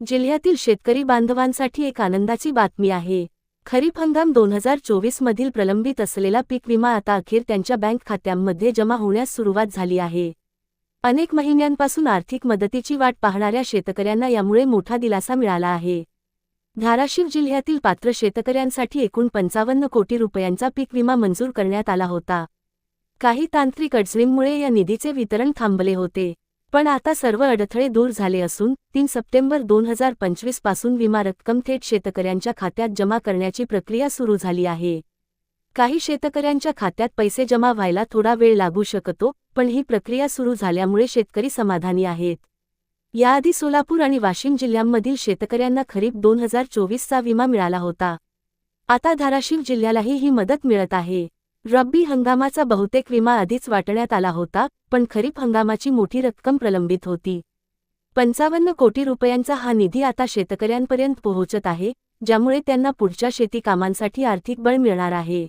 जिल्ह्यातील शेतकरी बांधवांसाठी एक आनंदाची बातमी आहे. खरीप हंगाम दोन हजार चोवीस मधील प्रलंबित असलेला पीक विमा आता अखेर त्यांच्या बँक खात्यांमध्ये जमा होण्यास सुरुवात झाली आहे. अनेक महिन्यांपासून आर्थिक मदतीची वाट पाहणाऱ्या शेतकऱ्यांना यामुळे मोठा दिलासा मिळाला आहे. धाराशिव जिल्ह्यातील पात्र शेतकऱ्यांसाठी एकूण पंचावन्न कोटी रुपयांचा पीक विमा मंजूर करण्यात आला होता. काही तांत्रिक अडचणींमुळे या निधीचे वितरण थांबले होते. पण आता सर्व अडथळे दूर झाले असून तीन सप्टेंबर दोन हजार पंचवीसपासून विमा रक्कम थेट शेतकऱ्यांच्या खात्यात जमा करण्याची प्रक्रिया सुरू झाली आहे. काही शेतकऱ्यांच्या खात्यात पैसे जमा व्हायला थोडा वेळ लागू शकतो पण ही प्रक्रिया सुरू झाल्यामुळे शेतकरी समाधानी आहेत. याआधी सोलापूर आणि वाशिम जिल्ह्यांमधील शेतकऱ्यांना खरीप दोन हजार चोवीसचा विमा मिळाला होता. आता धाराशिव जिल्ह्यालाही ही मदत मिळत आहे. रब्बी हंगामाचा बहुतेक विमा आधीच वाटण्यात आला होता पण खरीप हंगामाची मोठी रक्कम प्रलंबित होती. पंचावन्न कोटी रुपयांचा हा निधी आता शेतकऱ्यांपर्यंत पोहोचत आहे ज्यामुळे त्यांना पुढच्या शेती कामांसाठी आर्थिक बळ मिळणार आहे.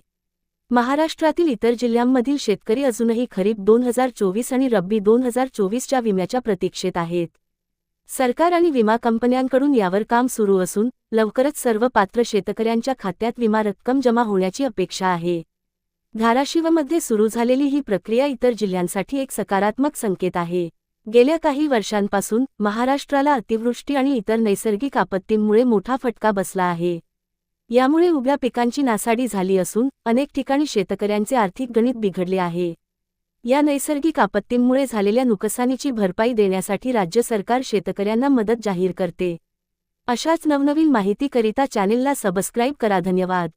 महाराष्ट्रातील इतर जिल्ह्यांमधील शेतकरी अजूनही खरीप दोन हजार चोवीस आणि रब्बी दोन हजार चोवीसच्या विम्याच्या प्रतीक्षेत आहेत. सरकार आणि विमा कंपन्यांकडून यावर काम सुरू असून लवकरच सर्व पात्र शेतकऱ्यांच्या खात्यात विमा रक्कम जमा होण्याची अपेक्षा आहे. धाराशिवमध्ये सुरू झालेली ही प्रक्रिया इतर जिल्ह्यांसाठी एक सकारात्मक संकेत आहे. गेल्या काही वर्षांपासून महाराष्ट्राला अतिवृष्टी आणि इतर नैसर्गिक आपत्तींमुळे मोठा फटका बसला आहे. यामुळे उभ्या पिकांची नासाडी झाली असून अनेक ठिकाणी शेतकऱ्यांचे आर्थिक गणित बिघडले आहे. या नैसर्गिक आपत्तींमुळे झालेल्या नुकसानीची भरपाई देण्यासाठी राज्य सरकार शेतकऱ्यांना मदत जाहीर करते. अशाच नवनवीन माहितीकरिता चॅनेलला सबस्क्राईब करा. धन्यवाद.